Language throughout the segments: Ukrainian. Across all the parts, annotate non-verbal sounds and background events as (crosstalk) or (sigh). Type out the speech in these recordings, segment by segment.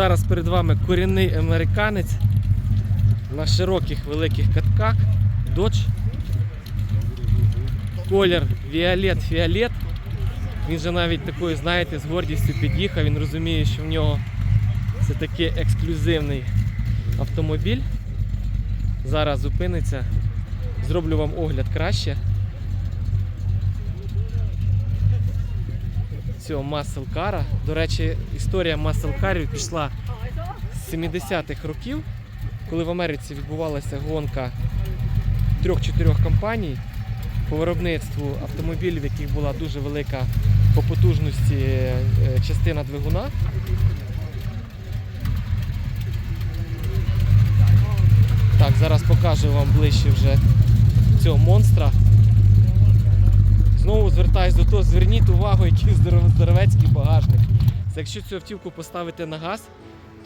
Зараз перед вами корінний американець на широких великих катках. Dodge. Колір Віолет-Фіолет. Він же навіть такою, знаєте, з гордістю під'їхав. Він розуміє, що в нього це такий ексклюзивний автомобіль. Зараз зупиниться. Зроблю вам огляд краще. Цього маселкара. До речі, історія маселкарів пішла з 70-х років, коли в Америці відбувалася гонка трьох-чотирьох компаній по виробництву автомобілів, в яких була дуже велика по потужності е, частина двигуна. Так, зараз покажу вам ближче вже цього монстра. Знову звертаюсь до того, зверніть увагу, який здоровецький багажник. Це якщо цю автівку поставити на газ,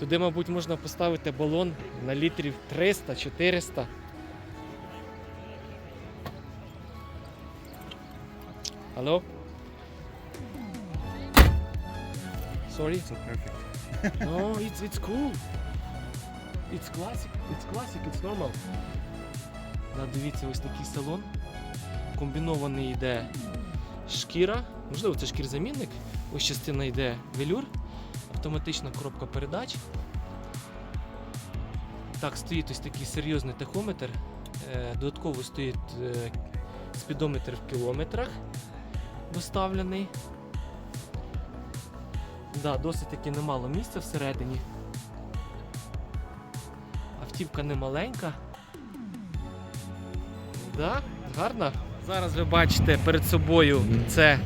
туди, мабуть, можна поставити балон на літрів 300-400. Алло? Sorry? So perfect. (laughs) No, it's, it's cool. It's classic, it's classic, it's normal. Да, дивіться, ось такий салон. Комбінований йде шкіра, можливо, це шкірзамінник. Ось частина йде велюр, автоматична коробка передач. Так, стоїть ось такий серйозний тахометр. Е, Додатково стоїть е, спідометр в кілометрах доставлений. Да, досить таки немало місця всередині. Автівка не маленька. Да, гарна. Зараз ви бачите перед собою це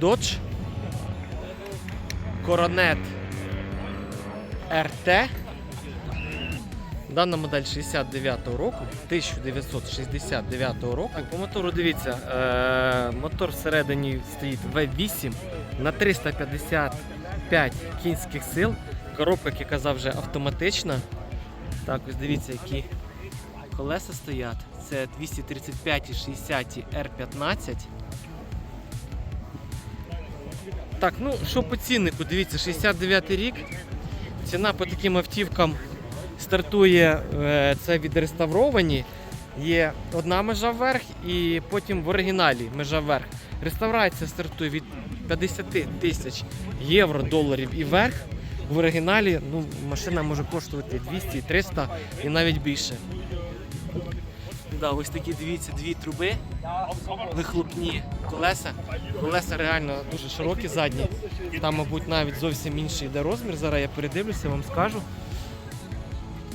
Dodge Coronet RT. Дана модель 69-го року, 1969 року. Так, по мотору дивіться, е- мотор всередині стоїть V8 на 355 кінських сил. Коробка, як я казав, вже автоматична. Так, ось дивіться, які колеса стоять. Це 235 і 60 R15. Так, ну що по ціннику? Дивіться, 69 рік. Ціна по таким автівкам стартує е, це відреставровані. Є одна межа вверх і потім в оригіналі межа вверх. Реставрація стартує від 50 тисяч євро, доларів і вверх. В оригіналі ну, машина може коштувати 200, 300 і навіть більше. Да, ось такі дивіться, дві труби, вихлопні колеса. Колеса реально дуже широкі задні. Там, мабуть, навіть зовсім інший йде розмір. Зараз я передивлюся, вам скажу.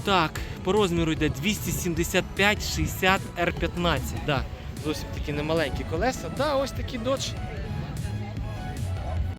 Так, по розміру йде 275 60 R15. Да, зовсім такі немаленькі колеса. Да, ось такі Dodge.